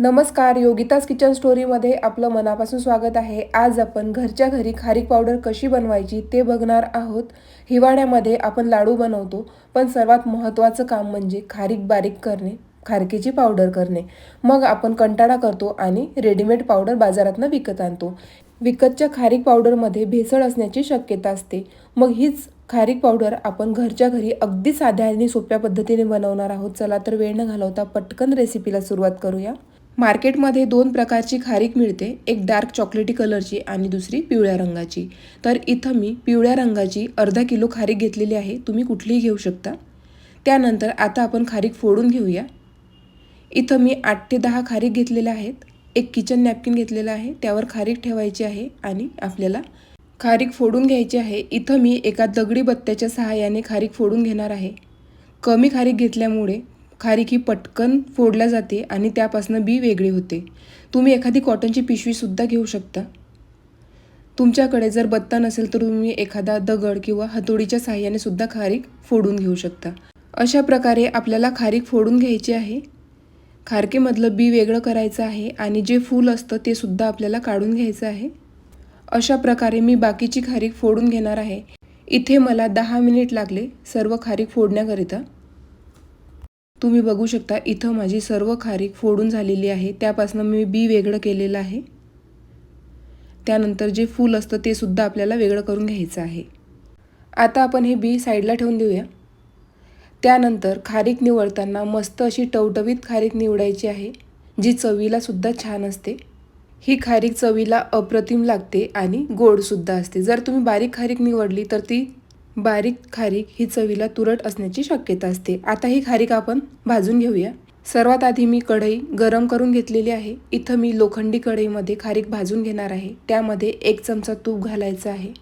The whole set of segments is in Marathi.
नमस्कार योगिताज किचन स्टोरीमध्ये आपलं मनापासून स्वागत आहे. आज आपण घरच्या घरी खारीक पावडर कशी बनवायची ते बघणार आहोत. हिवाळ्यामध्ये आपण लाडू बनवतो पण सर्वात महत्त्वाचं काम म्हणजे खारीक बारीक करणे खारकेची पावडर करणे. मग आपण कंटाळा करतो आणि रेडीमेड पावडर बाजारातनं विकत आणतो. विकतच्या खारीक पावडरमध्ये भेसळ असण्याची शक्यता असते. मग हीच खारीक पावडर आपण घरच्या घरी अगदी साध्या आणि सोप्या पद्धतीने बनवणार आहोत. चला तर वेळ न घालवता पटकन रेसिपीला सुरुवात करूया. मार्केटमध्ये दोन प्रकारची खारीक मिळते एक डार्क चॉकलेटी कलरची आणि दुसरी पिवळ्या रंगाची. तर इथं मी पिवळ्या रंगाची अर्धा किलो खारीक घेतलेली आहे तुम्ही कुठलीही घेऊ शकता. त्यानंतर आता आपण खारीक फोडून घेऊया. इथं मी आठ ते दहा खारीक घेतलेल्या आहेत एक किचन नॅपकिन घेतलेलं आहे त्यावर खारीक ठेवायची आहे आणि आपल्याला खारीक फोडून घ्यायची आहे. इथं मी एका दगडी बत्त्याच्या सहाय्याने खारीक फोडून घेणार आहे. कमी खारीक घेतल्यामुळे खारीक ही पटकन फोडल्या जाते आणि त्यापासून बी वेगळी होते. तुम्ही एखादी कॉटनची पिशवीसुद्धा घेऊ शकता. तुमच्याकडे जर बत्ता नसेल तर तुम्ही एखादा दगड किंवा हातोडीच्या साह्याने सुद्धा खारीक फोडून घेऊ शकता. अशा प्रकारे आपल्याला खारीक फोडून घ्यायची आहे. खारकेमधलं बी वेगळं करायचं आहे आणि जे फूल असतं ते सुद्धा आपल्याला काढून घ्यायचं आहे. अशा प्रकारे मी बाकीची खारीक फोडून घेणार आहे. इथे मला दहा मिनिट लागले सर्व खारीक फोडण्याकरिता. तुम्ही बघू शकता इथं माझी सर्व खारीक फोडून झालेली आहे. त्यापासून मी बी वेगळं केलेलं आहे. त्यानंतर जे फूल असतं ते सुद्धा आपल्याला वेगळं करून घ्यायचं आहे. आता आपण हे बी साईडला ठेवून देऊया. त्यानंतर खारीक निवडताना मस्त अशी टवटवीत खारीक निवडायची आहे जी चवीला सुद्धा छान असते. ही खारीक चवीला अप्रतिम लागते आणि गोडसुद्धा असते. जर तुम्ही बारीक खारीक निवडली तर ती बारीक खारीक ही चवीला तुरट असण्याची शक्यता असते. आता ही खारीक आपण भाजून घेऊया. सर्वात आधी मी कढई गरम करून घेतलेली आहे. इथं मी लोखंडी कढईमध्ये खारीक भाजून घेणार आहे. त्यामध्ये एक चमचा तूप घालायचं आहे.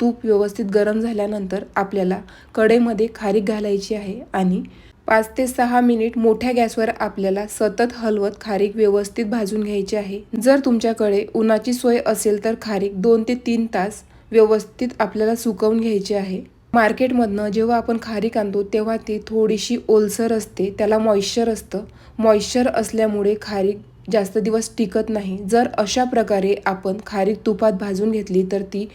तूप व्यवस्थित गरम झाल्यानंतर आपल्याला कढईमध्ये खारीक घालायची आहे आणि पाच ते सहा मिनिट मोठ्या गॅसवर आपल्याला सतत हलवत खारीक व्यवस्थित भाजून घ्यायची आहे. जर तुमच्याकडे उन्हाची सोय असेल तर खारीक दोन ते तीन तास व्यवस्थित आपल्याला सुकवून घ्यायची आहे. मार्केटमधनं जेव्हा आपण खारीक आणतो तेव्हा ती थोडीशी ओलसर असते. त्याला मॉइश्चर असतं. मॉइश्चर असल्यामुळे खारीक जास्त दिवस टिकत नाही. जर अशा प्रकारे आपण खारीक तुपात भाजून घेतली तर ती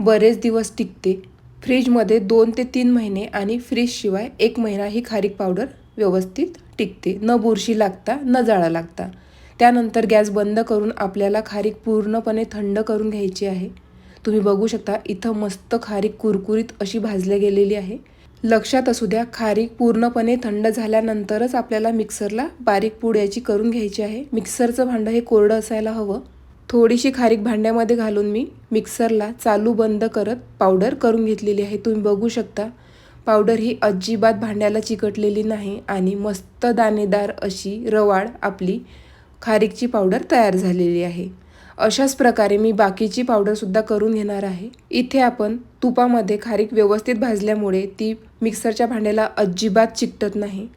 बरेच दिवस टिकते. फ्रीजमध्ये दोन ते तीन महिने आणि फ्रीजशिवाय एक महिना ही खारीक पावडर व्यवस्थित टिकते. न बुरशी लागता न जाळा लागता. त्यानंतर गॅस बंद करून आपल्याला खारीक पूर्णपणे थंड करून घ्यायची आहे. तुम्ही बघू शकता इथं मस्त खारीक कुरकुरीत अशी भाजल्या गेलेली आहे. लक्षात असू द्या खारीक पूर्णपणे थंड झाल्यानंतरच आपल्याला मिक्सरला बारीक पुड्याची करून घ्यायची आहे. मिक्सरचं भांडं हे कोरडं असायला हवं. थोडीशी खारीक भांड्यामध्ये घालून मी मिक्सरला चालू बंद करत पावडर करून घेतलेली आहे. तुम्ही बघू शकता पावडर ही अजिबात भांड्याला चिकटलेली नाही आणि मस्त दाणेदार अशी रवाळ आपली खारीकची पावडर तयार झालेली आहे. अशाच प्रकारे मी बाकीची पावडरसुद्धा करून घेणार आहे. इथे आपण तुपामध्ये खारीक व्यवस्थित भाजल्यामुळे ती मिक्सरच्या भांड्याला अजिबात चिकटत नाही.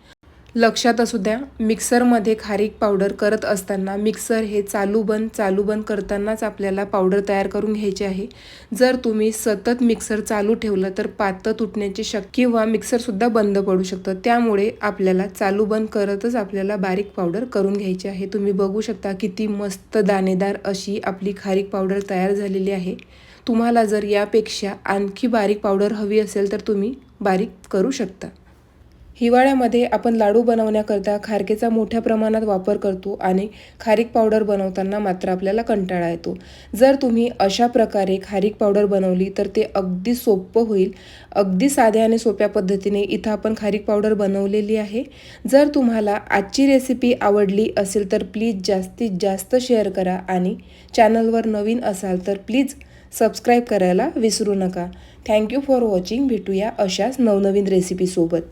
लक्षात असू द्या मिक्सरमध्ये खारीक पावडर करत असताना मिक्सर हे चालू बंद चालू बंद करतानाच आपल्याला पावडर तयार करून घ्यायची आहे. जर तुम्ही सतत मिक्सर चालू ठेवलं तर पातं तुटण्याची शक्य किंवा मिक्सरसुद्धा बंद पडू शकतं. त्यामुळे आपल्याला चालू बंद करतच आपल्याला बारीक पावडर करून घ्यायची आहे. तुम्ही बघू शकता किती मस्त दाणेदार अशी आपली खारीक पावडर तयार झालेली आहे. तुम्हाला जर यापेक्षा आणखी बारीक पावडर हवी असेल तर तुम्ही बारीक करू शकता. हिवाळ्यामध्ये आपण लाडू बनवण्याकरता खारकेचा मोठ्या प्रमाणात वापर करतो आणि खारीक पावडर बनवताना मात्र आपल्याला कंटाळा येतो. जर तुम्ही अशा प्रकारे खारीक पावडर बनवली तर ते अगदी सोपं होईल. अगदी साध्या आणि सोप्या पद्धतीने इथं आपण खारीक पावडर बनवलेली आहे. जर तुम्हाला आजची रेसिपी आवडली असेल तर प्लीज जास्तीत जास्त शेअर करा आणि चॅनलवर नवीन असाल तर प्लीज सबस्क्राईब करायला विसरू नका. Thank you for watching. भेटूया अशाच नवनवीन रेसिपीसोबत